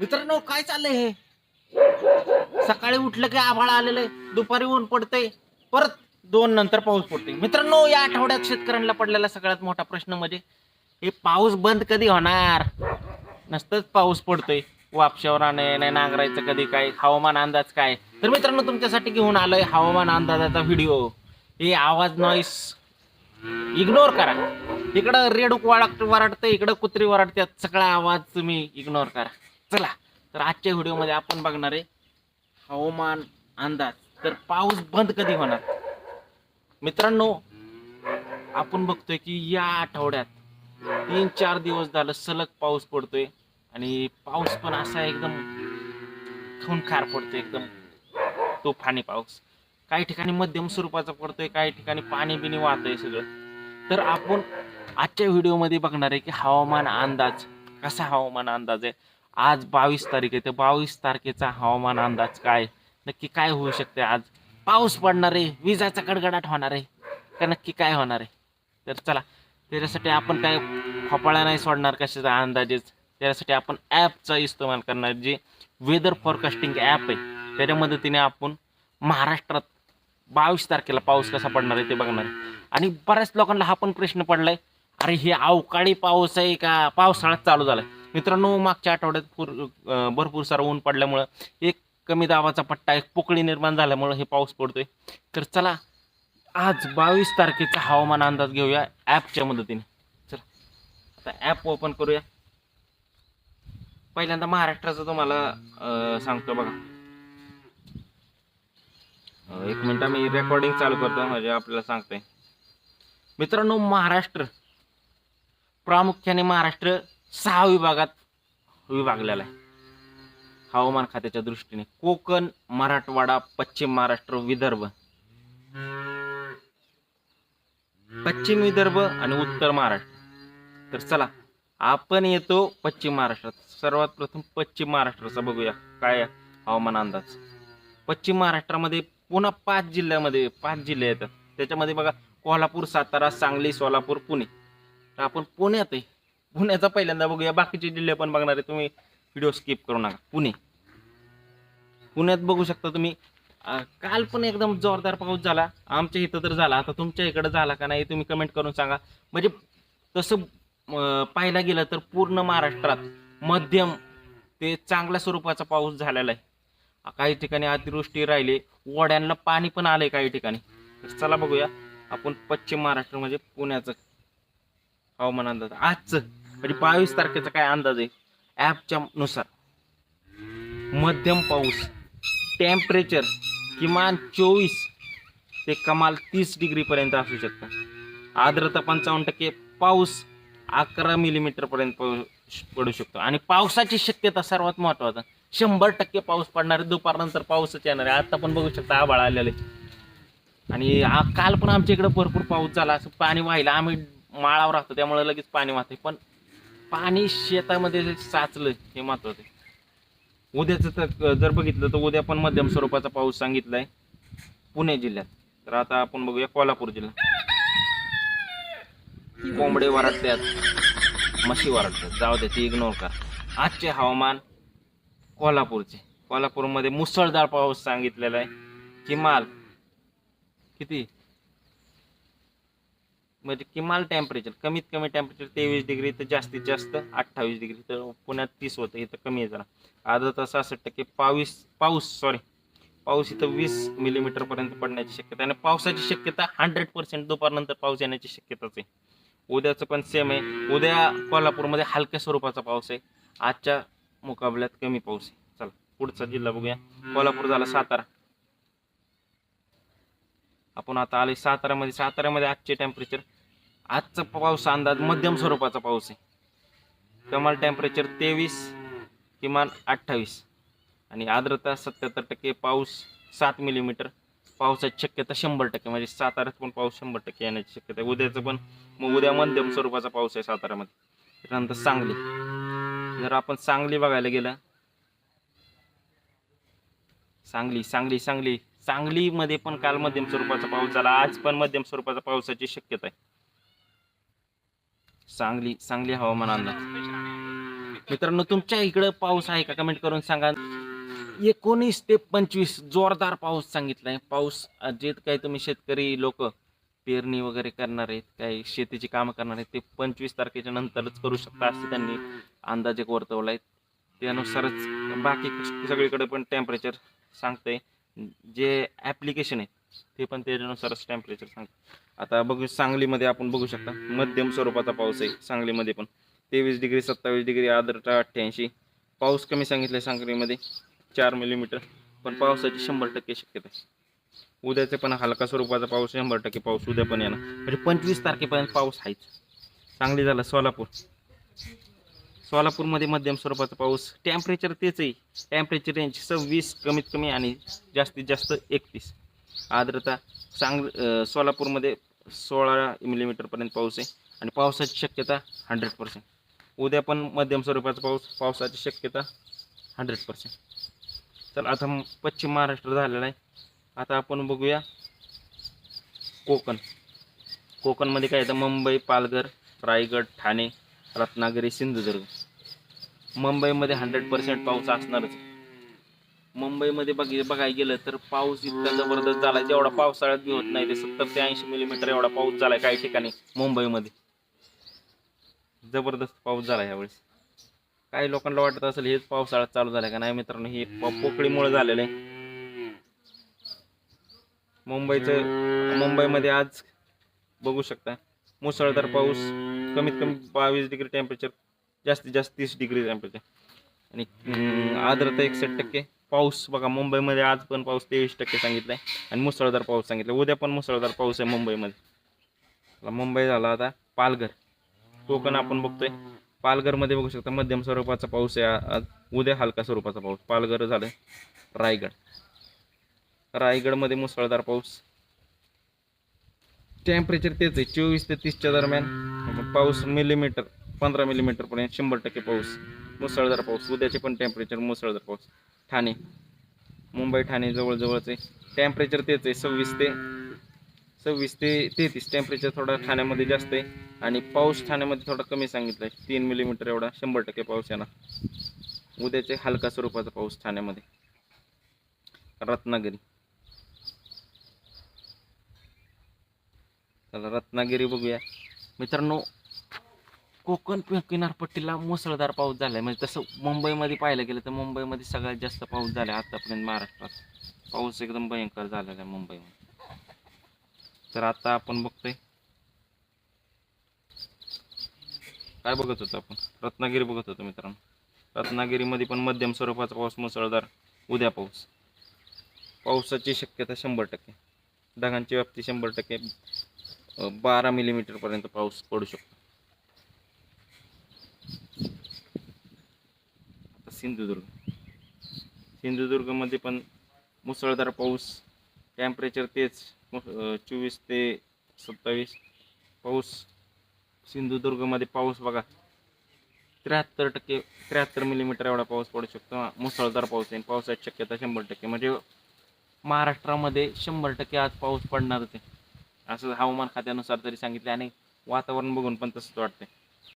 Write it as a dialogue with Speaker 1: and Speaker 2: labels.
Speaker 1: मित्रांनो काय चाललंय हे? सकाळी उठलं की आभाळ आलेलं आहे. दुपारी ऊन पडतंय. परत दोन नंतर पाऊस पडतोय. मित्रांनो या आठवड्यात शेतकऱ्यांना पडलेला सगळ्यात मोठा प्रश्न म्हणजे हे पाऊस बंद कधी होणार? नसतंच पाऊस पडतोय. वापशावर आणे नाही नांगरायचं कधी काय? हवामान अंदाज काय? तर मित्रांनो तुमच्यासाठी घेऊन आलोय हवामान अंदाजाचा व्हिडिओ. हे आवाज नॉईस इग्नोर करा. इकडं रेडूक वाढ वराडतं इकडं कुत्री वरडतात सगळा आवाज तुम्ही इग्नोर करा. चला तर आजच्या व्हिडिओमध्ये आपण बघणार आहे हवामान अंदाज. तर पाऊस बंद कधी होणार? मित्रांनो आपण बघतोय की या आठवड्यात तीन चार दिवस झालं सलग पाऊस पडतोय आणि पाऊस पण असा एकदम खूनखार पडतोय एकदम तुफानी पाऊस. काही ठिकाणी मध्यम स्वरूपाचा पडतोय काही ठिकाणी पाणी बिणी वाहतंय सगळं. तर आपण आजच्या व्हिडिओमध्ये बघणार आहे की हवामान अंदाज कसा हवामान अंदाज आहे? आज बावीस तारीख आहे तर बावीस तारखेचा हवामान अंदाज काय? नक्की काय होऊ शकते आज? पाऊस पडणार आहे विजाचा कडकडाट होणार आहे. का नक्की काय होणार आहे? तर चला त्याच्यासाठी आपण काय खोपाळा नाही सोडणार कशाचा अंदाजेच? त्यासाठी आपण ॲपचा इस्तेमाल करणार जे वेदर फॉरकास्टिंग ॲप आहे. त्याच्या मदतीने आपण महाराष्ट्रात बावीस तारखेला पाऊस कसा पडणार आहे ते बघणार आहे. आणि बऱ्याच लोकांना हा पण प्रश्न पडला आहे अरे हे अवकाळी पाऊस आहे का? पावसाळ्यात चालू झाला आहे मित्रांनो मागच्या आठवड्यात पूर भरपूर सारं ऊन पडल्यामुळं एक कमी दाबाचा पट्टा एक पोकळी निर्माण झाल्यामुळं हे पाऊस पडतोय. तर चला आज बावीस तारखेचा हवामान अंदाज घेऊया ॲपच्या मदतीने. चला आता ॲप ओपन करूया. पहिल्यांदा महाराष्ट्राचं तुम्हाला सांगतो बघा. एक मिनिट मी रेकॉर्डिंग चालू करतो म्हणजे आपल्याला सांगतोय. मित्रांनो महाराष्ट्र. प्रामुख्याने महाराष्ट्र सहा विभागात विभागलेला आहे. हवामान खात्याच्या दृष्टीने कोकण मराठवाडा पश्चिम महाराष्ट्र विदर्भ. पश्चिम विदर्भ आणि उत्तर महाराष्ट्र. तर चला आपण येतो पश्चिम महाराष्ट्रात. सर्वात प्रथम पश्चिम महाराष्ट्राचा बघूया. काय हवामान अंदाज? पश्चिम महाराष्ट्रामध्ये पुन्हा पाच जिल्ह्यामध्ये पाच जिल्हे येतात त्याच्यामध्ये बघा कोल्हापूर सातारा सांगली सोलापूर पुणे. तर आपण पुण्यात आहे. पुण्याचा पहिल्यांदा बघूया. बाकीचे जिल्हे पण बघणार आहे. तुम्ही व्हिडिओ स्किप करू नका. पुणे. पुण्यात बघू शकता तुम्ही. काल पण एकदम जोरदार पाऊस झाला. आमच्या इथं तर झाला. आता तुमच्या इकडं झाला का नाही तुम्ही कमेंट करून सांगा. म्हणजे तसं पाहायला गेलं तर पूर्ण महाराष्ट्रात मध्यम ते चांगल्या स्वरूपाचा पाऊस झालेला आहे. काही ठिकाणी अतिवृष्टी राहिली. ओढ्यांना पाणी पण आलंय काही ठिकाणी. चला बघूया. आपण पश्चिम महाराष्ट्र म्हणजे पुण्याचं. हवामान अंदाज आजचं म्हणजे बावीस तारखेचा काय अंदाज आहे? ॲपच्या नुसार. मध्यम पाऊस टेम्परेचर किमान चोवीस ते कमाल तीस डिग्रीपर्यंत असू शकतं. आर्द्रता पंचावन्न टक्के पाऊस अकरा मिलीमीटरपर्यंत पाऊस पडू शकतो. आणि पावसाची शक्यता सर्वात महत्त्वाचा शंभर टक्के पाऊस पडणार आहे दुपारनंतर पाऊसच येणार आहे. आता पण बघू शकता आभाळ आलेले आणि काल पण आमच्या इकडे भरपूर पाऊस झाला असं पाणी व्हायला आम्ही माळावर असतं त्यामुळे लगेच पाणी वाहते. पण पाणी शेतामध्ये साचलं हे महत्वाचं आहे. उद्याचं तर जर बघितलं तर उद्या पण मध्यम स्वरूपाचा पाऊस सांगितलाय पुणे जिल्ह्यात. तर आता आपण बघूया कोल्हापूर जिल्हा. कोंबडे वरडतात म्हशी वरडतात जाऊ दे ती इग्नोर कर. आजचे हवामान कोल्हापूरचे. कोल्हापूरमध्ये मुसळधार पाऊस सांगितलेला आहे. किमाल किती? म्हणजे किमान टेम्परेचर कमीत कमी टेम्परेचर तेवीस डिग्री तर जास्तीत जास्त अठ्ठावीस डिग्री तर पुण्यात तीस होतं इथं कमी आहे जरा. आर्द्रता सहासष्ट टक्के पावीस पाऊस सॉरी पाऊस इथं वीस मिलीमीटरपर्यंत पडण्याची शक्यता आणि पावसाची शक्यता हंड्रेड पर्सेंट दुपारनंतर पाऊस येण्याची शक्यताच आहे. उद्याचं पण सेम आहे. उद्या कोल्हापूरमध्ये हलक्या स्वरूपाचा पाऊस आहे. आजच्या मुकाबल्यात कमी पाऊस आहे. चला पुढचा जिल्हा बघूया. कोल्हापूर झाला सातारा. आपण आता आले साताऱ्यामध्ये साताऱ्यामध्ये आजचे टेम्परेचर आजचा पाऊस अंदाज मध्यम स्वरूपाचा पाऊस आहे. कमाल टेम्परेचर तेवीस किमान अठ्ठावीस. आणि आर्द्रता सत्याहत्तर टक्के पाऊस सात मिलीमीटर पावसाची शक्यता शंभर टक्के म्हणजे साताऱ्यात पण पाऊस शंभर टक्के येण्याची शक्यता आहे. उद्याचं पण मग उद्या मध्यम स्वरूपाचा पाऊस आहे साताऱ्यामध्ये त्यानंतर सांगली. जर आपण सांगली बघायला गेलं सांगली सांगली सांगली. सांगलीमध्ये पण काल मध्यम स्वरूपाचा पाऊस झाला. आज पण मध्यम स्वरूपाचा पावसाची शक्यता आहे. सांगली सांगली हवामान अंदाज. मित्रांनो तुमच्या इकडं पाऊस आहे का? कमेंट करून सांगा. एकोणीस ते पंचवीस जोरदार पाऊस सांगितलाय. पाऊस जे काही तुम्ही शेतकरी लोक पेरणी वगैरे करणार आहेत काही शेतीची कामं करणार आहेत ते पंचवीस तारखेच्या नंतरच करू शकता असं त्यांनी अंदाज एक वर्तवला आहे त्यानुसारच बाकी सगळीकडे पण टेम्परेचर सांगतंय. जे ॲप्लिकेशन आहे ते पण त्याच्यानुसारच टेम्परेचर सांगतं आता बघू सांगलीमध्ये आपण बघू शकता मध्यम स्वरूपाचा पाऊस आहे सांगलीमध्ये पण. तेवीस डिग्री सत्तावीस डिग्री आर्द्रता अठ्ठ्याऐंशी. पाऊस कमी सांगितलं सांगलीमध्ये चार मिलीमीटर पण पावसाची शंभर टक्के शक्यता आहे. उद्याचे पण हलका स्वरूपाचा पाऊस शंभर टक्के पाऊस उद्या पण येणार. म्हणजे पंचवीस तारखेपर्यंत पाऊस आहेच. सांगली झाला सोलापूर. सोलापूरमध्ये मध्यम स्वरूपाचा पाऊस. टेम्परेचर तेच आहे. टेम्परेचर रेंज सव्वीस कमीत कमी आणि जास्तीत जास्त एकतीस. आर्द्रता सांग सोलापूरमध्ये सोळा मिलीमीटरपर्यंत पाऊस आहे आणि पावसाची शक्यता हंड्रेड पर्सेंट उद्या पण मध्यम स्वरूपाचा पाऊस पावसाची शक्यता हंड्रेड पर्सेंट तर आता पश्चिम महाराष्ट्र झालेला आहे. आता आपण बघूया कोकण. कोकणमध्ये काय येतं मुंबई पालघर रायगड ठाणे रत्नागिरी सिंधुदुर्ग. मुंबईमध्ये हंड्रेड पर्सेंट पाऊस असणारच. मुंबईमध्ये बघ बघायला गेलं तर पाऊस इतका जबरदस्त झाला जेवढा पावसाळ्यात बी होत नाही ते सत्तर ते ऐंशी मिलीमीटर एवढा पाऊस झालाय काही ठिकाणी मुंबईमध्ये. जबरदस्त पाऊस झाला यावेळेस. काही लोकांना वाटत असेल हेच पावसाळ्यात चालू झालाय का नाही मित्रांनो हे पोकळीमुळे झालेलं आहे. मुंबईचं मुंबईमध्ये आज बघू शकता. मुसळधार पाऊस कमीत कमी बावीस डिग्री टेम्परेचर जास्तीत जास्त तीस डिग्री टेम्परेचर आणि आर्द्रता एकसष्ट टक्के. पाऊस बघा मुंबईमध्ये आज पण पाऊस तेवीस टक्के सांगितलाय. आणि मुसळधार पाऊस सांगितलं उद्या पण मुसळधार पाऊस आहे मुंबईमध्ये. मुंबई झाला आता पालघर. कोकण आपण बघतोय. पालघरमध्ये बघू शकता मध्यम स्वरूपाचा पाऊस आहे. आज उद्या हलका स्वरूपाचा पाऊस. पालघर झालं रायगड. रायगडमध्ये मुसळधार पाऊस. टेम्परेचर तेच आहे. चोवीस ते तीसच्या दरम्यान. पाऊस मिलीमीटर पंधरा मिलीमीटर पर्यंत शंभर टक्के पाऊस. मुसळधार पाऊस. उद्याचे पण टेम्परेचर मुसळधार पाऊस. ठाणे. मुंबई ठाणे जवळजवळच आहे. टेम्परेचर तेच आहे. सव्वीस ते सव्वीस ते तेहतीस. टेम्परेचर थोडा ठाण्यामध्ये जास्त आहे. आणि पाऊस ठाण्यामध्ये थोडा कमी सांगितला आहे तीन मिलीमीटर एवढा शंभर टक्के पाऊस येणार. उद्याचे हलका स्वरूपाचा पाऊस ठाण्यामध्ये. रत्नागिरी. चला रत्नागिरी बघूया. मित्रांनो कोकण किनारपट्टीला मुसळधार पाऊस झालाय. म्हणजे तसं मुंबईमध्ये पाहायला गेलं तर मुंबईमध्ये सगळ्यात जास्त पाऊस झाला आहे आतापर्यंत महाराष्ट्रात. पाऊस एकदम भयंकर झालेला आहे मुंबईमध्ये. तर आता आपण बघतोय. काय बघत होतो आपण? रत्नागिरी बघत होतो मित्रांनो. रत्नागिरीमध्ये पण मध्यम स्वरूपाचा पाऊस मुसळधार उद्या पाऊस. पावसाची शक्यता शंभर टक्के. ढगांची व्याप्ती शंभर टक्के. बारा मिलीमीटरपर्यंत पाऊस पडू शकतो. सिंधुदुर्ग. सिंधुदुर्गमध्ये पण मुसळधार पाऊस टेम्परेचर तेच चोवीस ते सत्तावीस. पाऊस सिंधुदुर्गमध्ये पाऊस बघा त्र्याहत्तर टक्के त्र्याहत्तर मिलीमीटर एवढा पाऊस पडू शकतो. मुसळधार पाऊस आहे. पावसाची शक्यता शंभर टक्के. म्हणजे महाराष्ट्रामध्ये शंभर टक्के आज पाऊस पडणारच आहे. असं हवामान खात्यानुसार तरी सांगितले आणि वातावरण बघून पण तसंच वाटतं